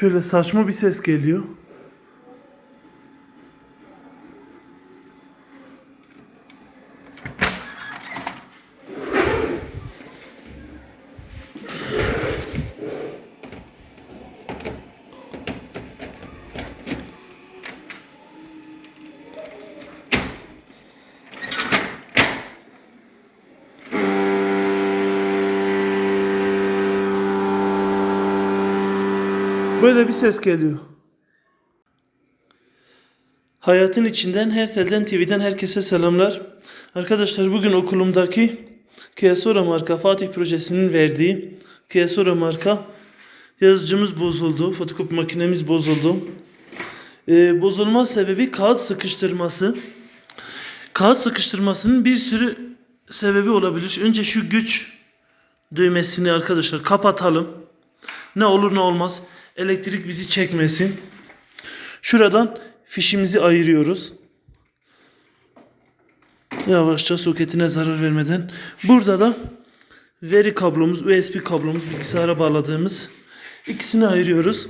Şöyle saçma bir ses geliyor. Böyle bir ses geliyor. Hayatın içinden her telden TV'den herkese selamlar. Arkadaşlar bugün okulumdaki Kiasora marka Fatih projesinin verdiği Kiasora marka yazıcımız bozuldu. Fotokopi makinemiz bozuldu. Ee, bozulma sebebi kağıt sıkıştırması. Kağıt sıkıştırmasının bir sürü sebebi olabilir. Önce şu güç düğmesini arkadaşlar kapatalım. Ne olur ne olmaz. Elektrik bizi çekmesin. Şuradan fişimizi ayırıyoruz. Yavaşça soketine zarar vermeden. Burada da veri kablomuz, USB kablomuz, bilgisayara bağladığımız ikisini ayırıyoruz.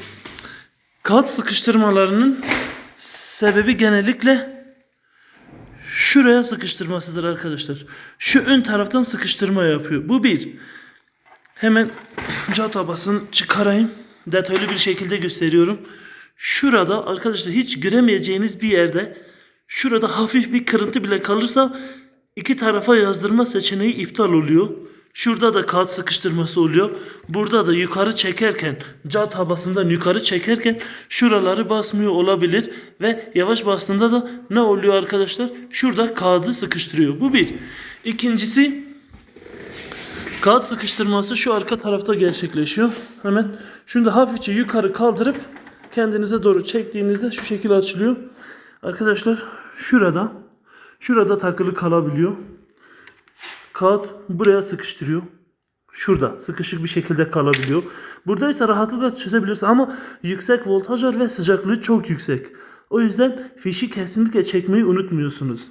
Kağıt sıkıştırmalarının sebebi genellikle şuraya sıkıştırmasıdır arkadaşlar. Şu ön taraftan sıkıştırma yapıyor. Bu bir. Hemen catabasını çıkarayım. Detaylı bir şekilde gösteriyorum. Şurada arkadaşlar hiç göremeyeceğiniz bir yerde şurada hafif bir kırıntı bile kalırsa iki tarafa yazdırma seçeneği iptal oluyor. Şurada da kağıt sıkıştırması oluyor. Burada da yukarı çekerken, cat tabasından yukarı çekerken şuraları basmıyor olabilir. Ve yavaş bastığında da ne oluyor arkadaşlar? Şurada kağıdı sıkıştırıyor. Bu bir. İkincisi Kağıt sıkıştırması şu arka tarafta gerçekleşiyor. Hemen şunu da hafifçe yukarı kaldırıp kendinize doğru çektiğinizde şu şekilde açılıyor. Arkadaşlar şurada şurada takılı kalabiliyor. Kağıt buraya sıkıştırıyor. Şurada sıkışık bir şekilde kalabiliyor. Buradaysa rahatlıkla çözebilirsin ama yüksek voltaj var ve sıcaklığı çok yüksek. O yüzden fişi kesinlikle çekmeyi unutmuyorsunuz.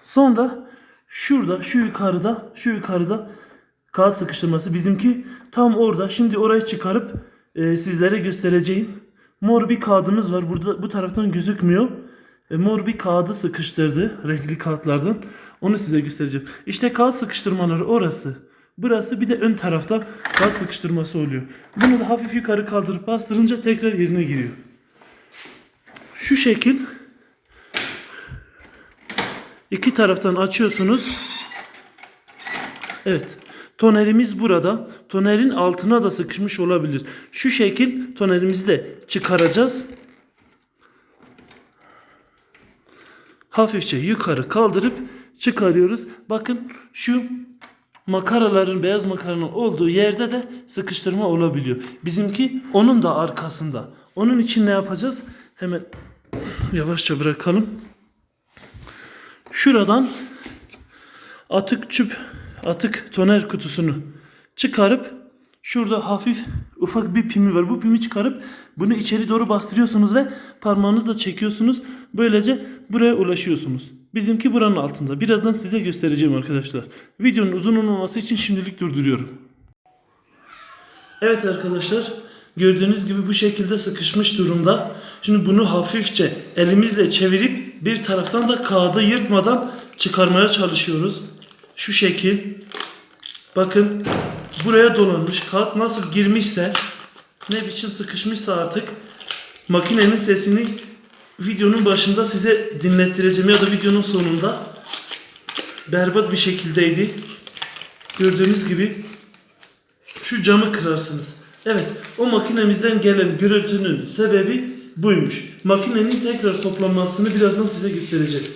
Sonra şurada şu yukarıda şu yukarıda kağıt sıkıştırması bizimki tam orada. Şimdi orayı çıkarıp e, sizlere göstereceğim. Mor bir kağıdımız var. Burada bu taraftan gözükmüyor. E, mor bir kağıdı sıkıştırdı renkli kağıtlardan. Onu size göstereceğim. İşte kağıt sıkıştırmaları orası. Burası bir de ön tarafta kağıt sıkıştırması oluyor. Bunu da hafif yukarı kaldırıp bastırınca tekrar yerine giriyor. Şu şekil İki taraftan açıyorsunuz. Evet. Tonerimiz burada. Tonerin altına da sıkışmış olabilir. Şu şekil tonerimizi de çıkaracağız. Hafifçe yukarı kaldırıp çıkarıyoruz. Bakın şu makaraların beyaz makaranın olduğu yerde de sıkıştırma olabiliyor. Bizimki onun da arkasında. Onun için ne yapacağız? Hemen yavaşça bırakalım. Şuradan atık çüp, atık toner kutusunu çıkarıp şurada hafif ufak bir pimi var. Bu pimi çıkarıp bunu içeri doğru bastırıyorsunuz ve parmağınızla çekiyorsunuz. Böylece buraya ulaşıyorsunuz. Bizimki buranın altında. Birazdan size göstereceğim arkadaşlar. Videonun uzun olmaması için şimdilik durduruyorum. Evet arkadaşlar gördüğünüz gibi bu şekilde sıkışmış durumda. Şimdi bunu hafifçe elimizle çevirip bir taraftan da kağıdı yırtmadan çıkarmaya çalışıyoruz. Şu şekil. Bakın buraya dolanmış. Kağıt nasıl girmişse ne biçim sıkışmışsa artık makinenin sesini videonun başında size dinlettireceğim ya da videonun sonunda berbat bir şekildeydi. Gördüğünüz gibi şu camı kırarsınız. Evet, o makinemizden gelen gürültünün sebebi buymuş. Makinenin tekrar toplanmasını birazdan size göstereceğim.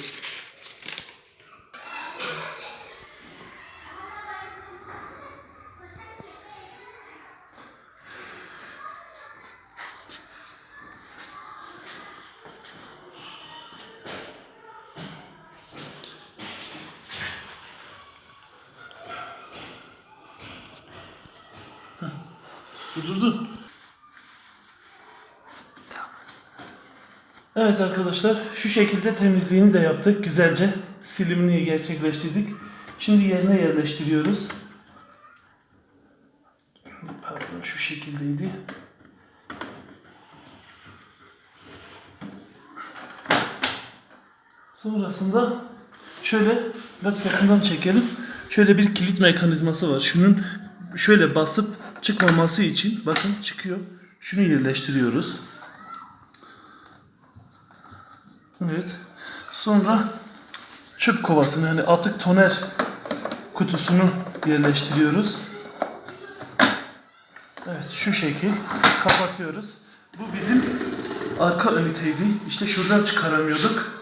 Durdurdun. Evet arkadaşlar şu şekilde temizliğini de yaptık. Güzelce silimini gerçekleştirdik. Şimdi yerine yerleştiriyoruz. Pardon şu şekildeydi. Sonrasında şöyle lat yakından çekelim. Şöyle bir kilit mekanizması var. Şunun şöyle basıp çıkmaması için bakın çıkıyor. Şunu yerleştiriyoruz. Evet. Sonra çöp kovasını yani atık toner kutusunu yerleştiriyoruz. Evet şu şekil kapatıyoruz. Bu bizim arka üniteydi. İşte şuradan çıkaramıyorduk.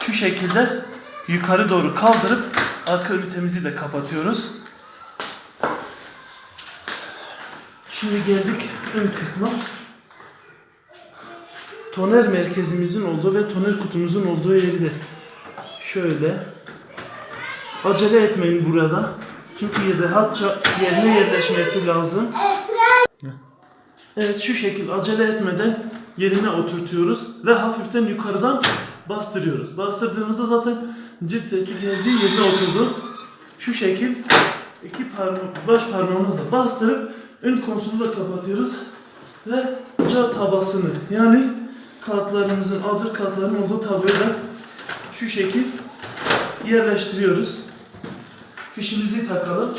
Şu şekilde yukarı doğru kaldırıp arka ünitemizi de kapatıyoruz. Şimdi geldik ön kısma. Toner merkezimizin olduğu ve toner kutumuzun olduğu yeri de şöyle acele etmeyin burada. Çünkü rahatça yerine yerleşmesi lazım. Evet şu şekil acele etmeden yerine oturtuyoruz ve hafiften yukarıdan bastırıyoruz. Bastırdığımızda zaten cilt sesi geldiği yerine oturdu. Şu şekil iki parmak, baş parmağımızla bastırıp ön konsolu da kapatıyoruz ve ca tabasını yani kağıtlarımızın, adur kağıtlarının olduğu tabloyu da şu şekil yerleştiriyoruz. Fişimizi takalım.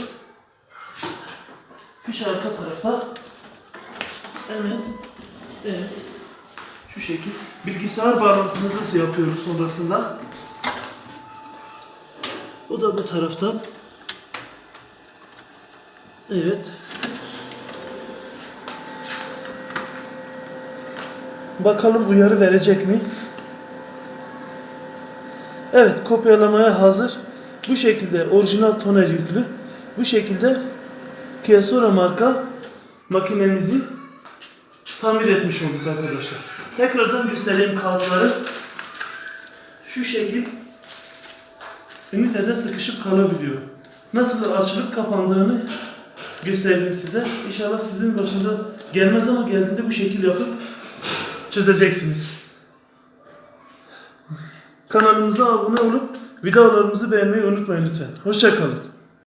Fiş arka tarafta. Hemen. Evet. Şu şekil. Bilgisayar bağlantımızı yapıyoruz sonrasında. O da bu tarafta. Evet. Bakalım uyarı verecek mi? Evet, kopyalamaya hazır. Bu şekilde orijinal toner yüklü. Bu şekilde Kiasora marka makinemizi tamir etmiş olduk arkadaşlar. Tekrardan göstereyim kağıtları. Şu şekil ünitede sıkışıp kalabiliyor. Nasıl açılıp kapandığını gösterdim size. İnşallah sizin başında gelmez ama geldiğinde bu şekil yapıp çözeceksiniz. Kanalımıza abone olup videolarımızı beğenmeyi unutmayın lütfen. Hoşçakalın.